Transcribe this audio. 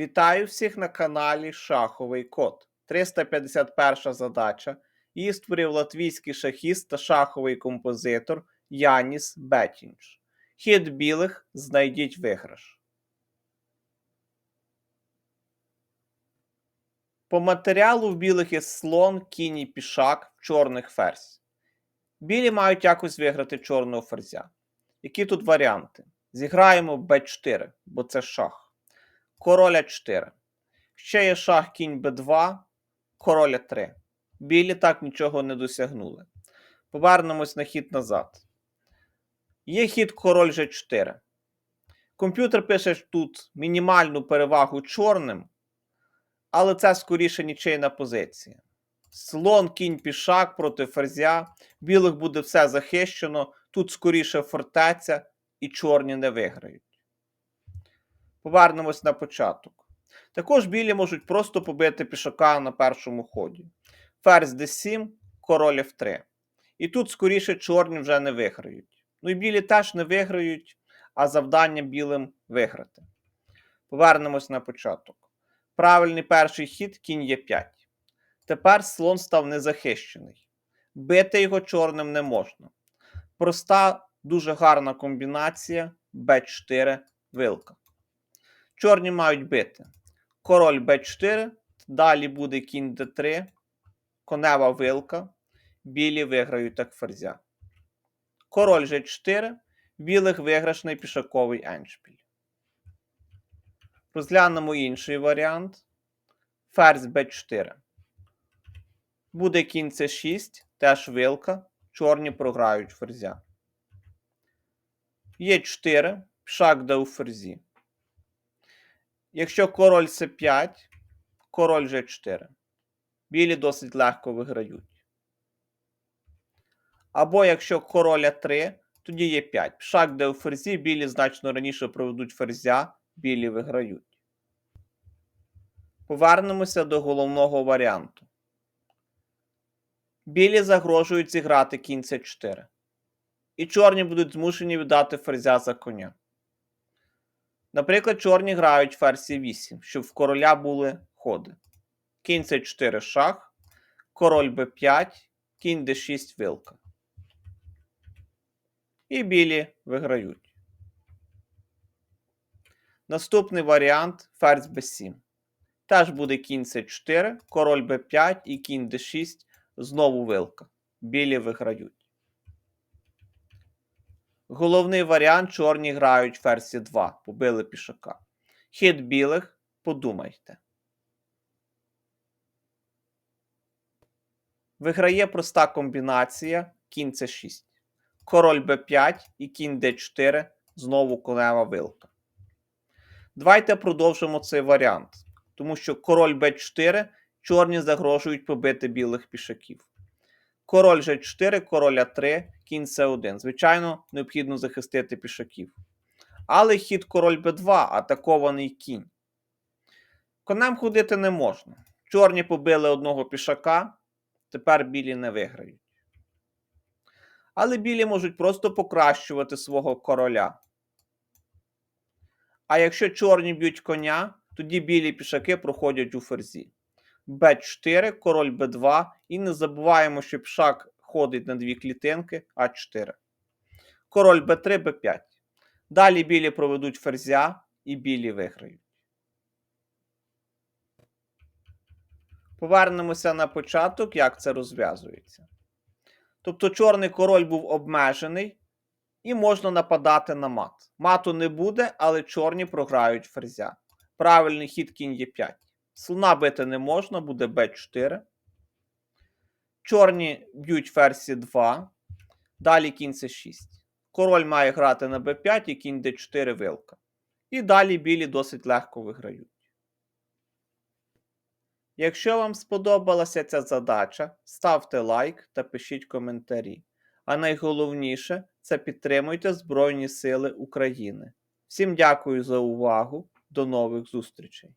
Вітаю всіх на каналі Шаховий Код. 351 задача. Її створив латвійський шахіст та шаховий композитор Яніс Бетінч. Хід білих знайдіть виграш. По матеріалу в білих є слон, кінь і пішак, в чорних ферзь. Білі мають якось виграти чорного ферзя. Які тут варіанти? Зіграємо b4, бо це шах. Король А4. Ще є шах кінь Б2, король А3. Білі так нічого не досягнули. Повернемось на хід назад. Є хід король G4. Комп'ютер пише тут мінімальну перевагу чорним, але це скоріше нічийна позиція. Слон, кінь, пішак проти ферзя. Білих буде все захищено. Тут скоріше фортеця і чорні не виграють. Повернемось на початок. Також білі можуть просто побити пішака на першому ході. Ферзь d7, король f3. І тут скоріше чорні вже не виграють. Ну і білі теж не виграють, а завдання білим виграти. Повернемось на початок. Правильний перший хід кінь є 5. Тепер слон став незахищений. Бити його чорним не можна. Проста, дуже гарна комбінація b4 вилка. Чорні мають бити. Король b4, далі буде кінь d3, конева вилка. Білі виграють так ферзя. Король g4, білих виграшний пішаковий еншпіль. Розглянемо інший варіант. Ферзь b4. Буде кінь c6, теж вилка. Чорні програють ферзя. Є 4, пішак де у ферзі. Якщо король c5, король g4. Білі досить легко виграють. Або якщо король А3, тоді є 5. Пішак де у ферзі, білі значно раніше проведуть ферзя, білі виграють. Повернемося до головного варіанту. Білі загрожують зіграти кінь c4. І чорні будуть змушені віддати ферзя за коня. Наприклад, чорні грають ферзь 8, щоб в короля були ходи. Кінь c4 шах, король b5, кінь d6 вилка. І білі виграють. Наступний варіант ферзь b7. Теж буде кінь c4, король b5 і кінь d6 знову вилка. Білі виграють. Головний варіант чорні грають ферзь 2, побили пішака. Хід білих подумайте. Виграє проста комбінація кінь c6. Король b5 і кінь d4 знову конева вилка. Давайте продовжимо цей варіант, тому що король b4 чорні загрожують побити білих пішаків. Король G4, король А3, кінь С1. Звичайно, необхідно захистити пішаків. Але хід король Б2, атакований кінь. Конем ходити не можна. Чорні побили одного пішака, тепер білі не виграють. Але білі можуть просто покращувати свого короля. А якщо чорні б'ють коня, тоді білі пішаки проходять у ферзі. Б4, король Б2, і не забуваємо, що пішак ходить на дві клітинки А4. Король Б3, Б5. Далі білі проведуть ферзя і білі виграють. Повернемося на початок, як це розв'язується. Тобто чорний король був обмежений, і можна нападати на мат. Мату не буде, але чорні програють ферзя. Правильний хід кінь є 5. Слона бити не можна, буде b4. Чорні б'ють ферзі 2. Далі кінь c6. Король має грати на b5 і кінь d4 вилка. І далі білі досить легко виграють. Якщо вам сподобалася ця задача, ставте лайк та пишіть коментарі. А найголовніше це підтримуйте Збройні Сили України. Всім дякую за увагу. До нових зустрічей!